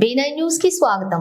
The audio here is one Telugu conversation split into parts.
బీనై న్యూస్కి స్వాగతం.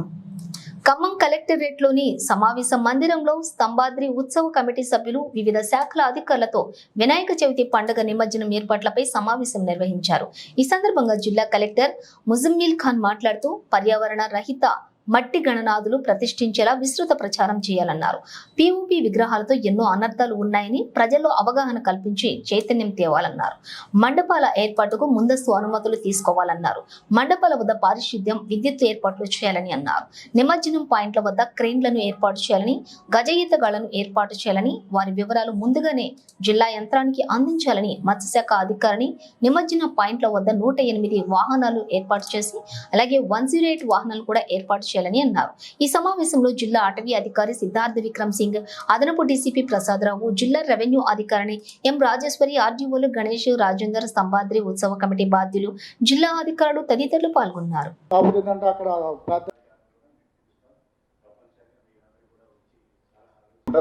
ఖమ్మం కలెక్టరేట్లోని సమావేశ మందిరంలో స్తంభాద్రి ఉత్సవ కమిటీ సభ్యులు వివిధ శాఖల అధికారులతో వినాయక చవితి పండుగ నిమజ్జనం ఏర్పాట్లపై సమావేశం నిర్వహించారు. ఈ సందర్భంగా జిల్లా కలెక్టర్ ముజమ్మిల్ ఖాన్ మాట్లాడుతూ పర్యావరణ రహిత మట్టి గణనాథులు ప్రతిష్ఠించేలా విస్తృత ప్రచారం చేయాలన్నారు. పీఓపీ విగ్రహాలతో ఎన్నో అనర్థాలు ఉన్నాయని ప్రజల్లో అవగాహన కల్పించి చైతన్యం తేవాలన్నారు. మండపాల ఏర్పాటుకు ముందస్తు అనుమతులు తీసుకోవాలన్నారు. మండపాల వద్ద పారిశుద్ధ్యం విద్యుత్ ఏర్పాట్లు చేయాలని అన్నారు. నిమజ్జనం పాయింట్ల వద్ద క్రెయిన్లను ఏర్పాటు చేయాలని గజయితగాళ్ళను ఏర్పాటు చేయాలని వారి వివరాలు ముందుగానే జిల్లా యంత్రానికి అందించాలని మత్స్యశాఖ అధికారిని నిమజ్జన పాయింట్ల వద్ద నూట ఎనిమిది వాహనాలు ఏర్పాటు చేసి అలాగే వన్ జీరో ఎయిట్ వాహనాలు కూడా ఏర్పాటు చేయాలని అన్నారు. ఈ సమావేశంలో జిల్లా అటవీ అధికారి సిద్ధార్థ విక్రమ్ సింగ్ అదనపు డీసీపీ ప్రసాదరావు జిల్లా రెవెన్యూ అధికారిని ఎం రాజేశ్వరి ఆర్డీఓలు గణేష్ రాజేందర్ స్తంభాద్రి ఉత్సవ కమిటీ బాధ్యులు జిల్లా అధికారులు తదితరులు పాల్గొన్నారు.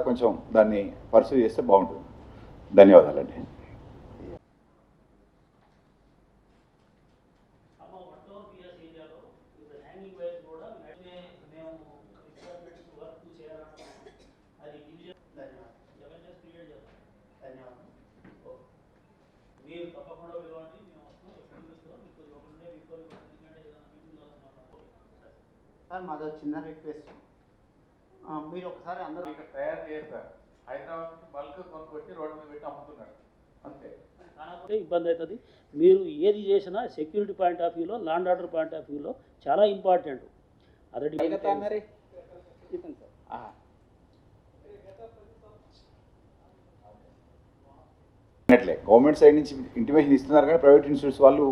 కొంచెం దాన్ని పర్సూ చేస్తే బాగుంటుంది. ధన్యవాదాలండి. మీరు తప్పకుండా పిలవండి మేము సార్ మాది చిన్న రిక్వెస్ట్ మీరు ఒకసారి అందరూ ఇక్కడ తయారు చేస్తారు హైదరాబాద్ నుంచి బల్క్ కొనుక్కొచ్చి రోడ్డు మీద పెట్టి అమ్ముతున్నాడు అంతే. కాకపోతే ఇబ్బంది అవుతుంది. మీరు ఏది చేసినా సెక్యూరిటీ పాయింట్ ఆఫ్ వ్యూలో law and order point of వ్యూలో చాలా ఇంపార్టెంట్ అదొకటి అన్నట్లే గవర్నమెంట్ సైడ్ నుంచి ఇంటిమేషన్ ఇస్తున్నారు కానీ ప్రైవేట్ ఇన్స్టిట్యూట్స్ వాళ్ళు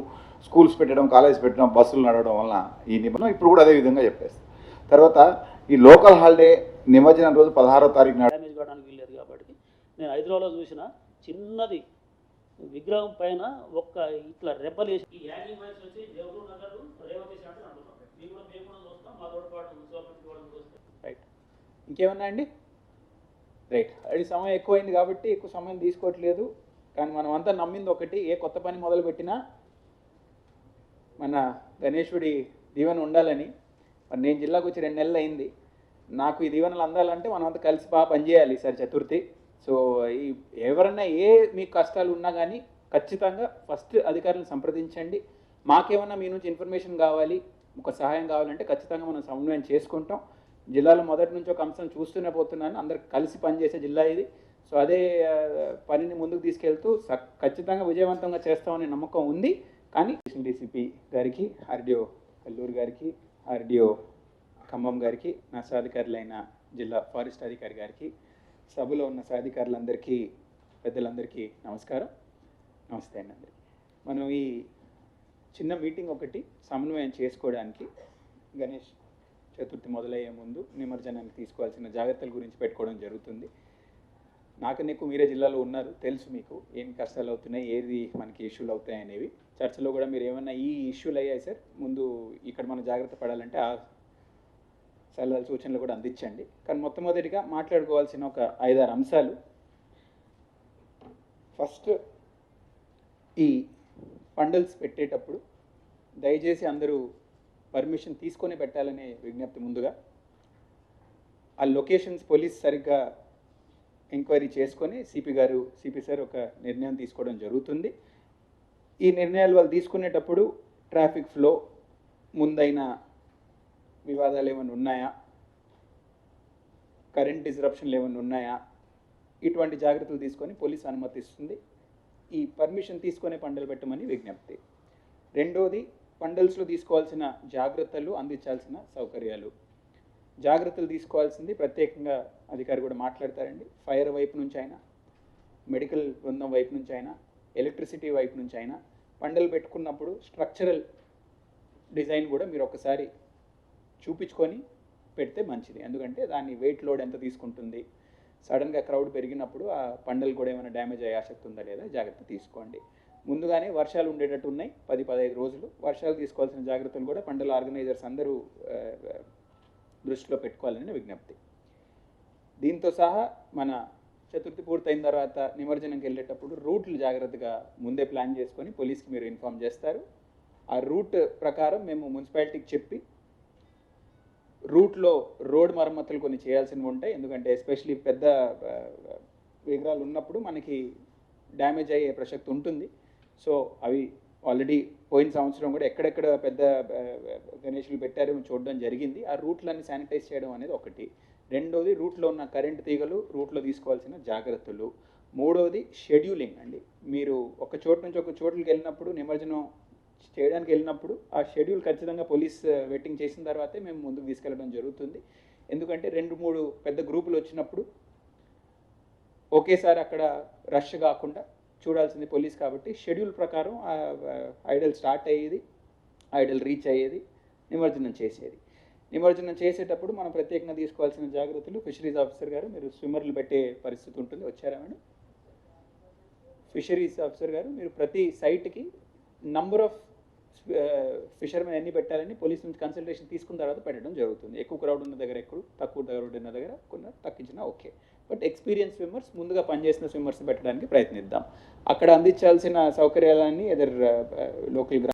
స్కూల్స్ పెట్టడం కాలేజ్ పెట్టడం బస్సులు నడవడం వలన ఈ నిబంధన ఇప్పుడు కూడా అదే విధంగా చెప్పేస్తారు. తర్వాత ఈ లోకల్ హాలిడే నిమజ్జనం రోజు పదహారో తారీఖు నాడు డ్యామేజ్ కావడానికి వీల్లేదు కాబట్టి నేను హైదరాబాద్లో చూసిన చిన్నది విగ్రహం పైన ఒక్క ఇట్లా రెబ్బలు వేసి ఈ హ్యాంగింగ్ వైర్స్ వచ్చి నెహ్రూ నగర్ రేవతి సెంటర్ అంటున్నాం మేము కూడా మేము కూడా చూస్తాం మా తోటి పాటు ఉత్సవానికి కూడా చూస్తాం. రైట్ ఇంకేమన్నా అండి రైట్ అది సమయం ఎక్కువైంది కాబట్టి ఎక్కువ సమయం తీసుకోవట్లేదు. కానీ మనం అంతా నమ్మింది ఒకటి ఏ కొత్త పని మొదలుపెట్టినా మన గణేశుడి దీవెన ఉండాలని. మరి నేను జిల్లాకు వచ్చి రెండు నెలలు అయింది. నాకు ఈ దీవెనలు అందాలంటే మనం అంతా కలిసి బాగా పనిచేయాలి సార్ చతుర్థి. సో ఈ ఎవరన్నా ఏ మీకు కష్టాలు ఉన్నా కానీ ఖచ్చితంగా ఫస్ట్ అధికారులను సంప్రదించండి. మాకేమన్నా మీ నుంచి ఇన్ఫర్మేషన్ కావాలి ఒక సహాయం కావాలంటే ఖచ్చితంగా మనం సమన్వయం చేసుకుంటాం. జిల్లాలో మొదటి నుంచి ఒక అంశం చూస్తూనే పోతున్నాను. అందరు కలిసి పనిచేసే జిల్లా ఇది. సో అదే పనిని ముందుకు తీసుకెళ్తూ స- ఖచ్చితంగా విజయవంతంగా చేస్తామనే నమ్మకం ఉంది. కానీ డీసీపీ గారికి ఆర్డీఓ కల్లూరు గారికి ఆర్డీఓ ఖమ్మం గారికి నా సాధికారులైన జిల్లా ఫారెస్ట్ అధికారి గారికి సభలో ఉన్న సాధికారులందరికీ పెద్దలందరికీ నమస్కారం. నమస్తే అండి అందరికీ. మనం ఈ చిన్న మీటింగ్ ఒకటి సమన్వయం చేసుకోవడానికి గణేష్ చతుర్థి మొదలయ్యే ముందు నిమజ్జనానికి తీసుకోవాల్సిన జాగ్రత్తల గురించి పెట్టుకోవడం జరుగుతుంది. నాకన్నా ఎక్కువ మీరే జిల్లాలో ఉన్నారు తెలుసు మీకు ఏం కష్టాలు అవుతున్నాయి ఏది మనకి ఇష్యూలు అవుతాయి అనేవి. చర్చలో కూడా మీరు ఏమన్నా ఈ ఇష్యూలు అయ్యాయి సార్? ముందు ఇక్కడ మనం జాగ్రత్త పడాలంటే ఆ సలహాలు సూచనలు కూడా అందించండి. కానీ మొట్టమొదటిగా మాట్లాడుకోవాల్సిన ఒక ఐదారు అంశాలు. ఫస్ట్ ఈ పండల్స్ పెట్టేటప్పుడు దయచేసి అందరూ పర్మిషన్ తీసుకొని పెట్టాలనే విజ్ఞప్తి ముందుగా. ఆ లొకేషన్స్ పోలీస్ సరిగ్గా ఎంక్వైరీ చేసుకొని సిపి గారు సిపి సార్ ఒక నిర్ణయం తీసుకోవడం జరుగుతుంది. ఈ నిర్ణయాలు వాళ్ళు తీసుకునేటప్పుడు ట్రాఫిక్ ఫ్లో ముందైన వివాదాలు ఏమైనా ఉన్నాయా? కరెంట్ డిస్రప్షన్లు ఏమైనా ఉన్నాయా? ఇటువంటి జాగ్రత్తలు తీసుకొని పోలీస్ అనుమతిస్తుంది. ఈ పర్మిషన్ తీసుకునే పంటలు పెట్టమని విజ్ఞప్తి. రెండోది పండల్స్లో తీసుకోవాల్సిన జాగ్రత్తలు అందించాల్సిన సౌకర్యాలు. జాగ్రత్తలు తీసుకోవాల్సింది ప్రత్యేకంగా అధికారి కూడా మాట్లాడతారండి. ఫైర్ వైపు నుంచి అయినా మెడికల్ బృందం వైపు నుంచి అయినా ఎలక్ట్రిసిటీ వైపు నుంచి అయినా పండలు పెట్టుకున్నప్పుడు స్ట్రక్చరల్ డిజైన్ కూడా మీరు ఒకసారి చూపించుకొని పెడితే మంచిది. ఎందుకంటే దాని వెయిట్ లోడ్ ఎంత తీసుకుంటుంది? సడన్గా క్రౌడ్ పెరిగినప్పుడు ఆ పండలు కూడా ఏమైనా డ్యామేజ్ అయ్యే ఆసక్తి ఉందా లేదా జాగ్రత్త తీసుకోండి. ముందుగానే వర్షాలు ఉండేటట్టు ఉన్నాయి. పది పదహైదు రోజులు వర్షాలు తీసుకోవాల్సిన జాగ్రత్తలు కూడా పండల ఆర్గనైజర్స్ అందరూ దృష్టిలో పెట్టుకోవాలని విజ్ఞప్తి. దీంతో సహా మన చతుర్థి పూర్తయిన తర్వాత నిమజ్జనంకి వెళ్ళేటప్పుడు రూట్లు జాగ్రత్తగా ముందే ప్లాన్ చేసుకొని పోలీస్కి మీరు ఇన్ఫామ్ చేస్తారు. ఆ రూట్ ప్రకారం మేము మున్సిపాలిటీకి చెప్పి రూట్లో రోడ్ మరమ్మతులు కొన్ని చేయాల్సినవి ఉంటాయి. ఎందుకంటే ఎస్పెషలీ పెద్ద విగ్రహాలు ఉన్నప్పుడు మనకి డ్యామేజ్ అయ్యే ప్రసక్తి ఉంటుంది. సో అవి ఆల్రెడీ పోయిన సంవత్సరం కూడా ఎక్కడెక్కడ పెద్ద గణేషులు పెట్టారో చూడడం జరిగింది. ఆ రూట్లన్నీ శానిటైజ్ చేయడం అనేది ఒకటి. రెండోది రూట్లో ఉన్న కరెంట్ తీగలు రూట్లో తీసుకోవాల్సిన జాగ్రత్తలు. మూడోది షెడ్యూలింగ్ అండి. మీరు ఒక చోటు నుంచి ఒక చోటుకి వెళ్ళినప్పుడు నిమజ్జనం చేయడానికి వెళ్ళినప్పుడు ఆ షెడ్యూల్ ఖచ్చితంగా పోలీస్ వెట్టింగ్ చేసిన తర్వాతే మేము ముందుకు తీసుకెళ్ళడం జరుగుతుంది. ఎందుకంటే రెండు మూడు పెద్ద గ్రూపులు వచ్చినప్పుడు ఒకేసారి అక్కడ రష్ కాకుండా చూడాల్సింది పోలీస్ కాబట్టి షెడ్యూల్ ప్రకారం ఐడల్ స్టార్ట్ అయ్యేది ఐడల్ రీచ్ అయ్యేది నిమజ్జనం చేసేది. నిమజ్జనం చేసేటప్పుడు మనం ప్రత్యేకంగా తీసుకోవాల్సిన జాగ్రత్తలు ఫిషరీస్ ఆఫీసర్ గారు మీరు స్విమ్మర్లు పెట్టే పరిస్థితి ఉంటుంది వచ్చారా మేడం? ఫిషరీస్ ఆఫీసర్ గారు మీరు ప్రతి సైట్కి నంబర్ ఆఫ్ ఫిషర్మెన్ ఎన్ని పెట్టాలని పోలీస్ నుంచి కన్సల్టేషన్ తీసుకున్న తర్వాత పెట్టడం జరుగుతుంది. ఎక్కువ క్రౌడ్ ఉన్న దగ్గర ఎక్కువ తక్కువ క్రౌడ్ ఉన్న దగ్గర కొన్ని తగ్గించినా ఓకే. బట్ ఎక్స్పీరియన్స్ స్విమ్మర్స్ ముందుగా పనిచేసిన స్విమ్మర్స్ పెట్టడానికి ప్రయత్నిద్దాం. అక్కడ అందించాల్సిన సౌకర్యాలన్నీ ఎదర్ లోకల్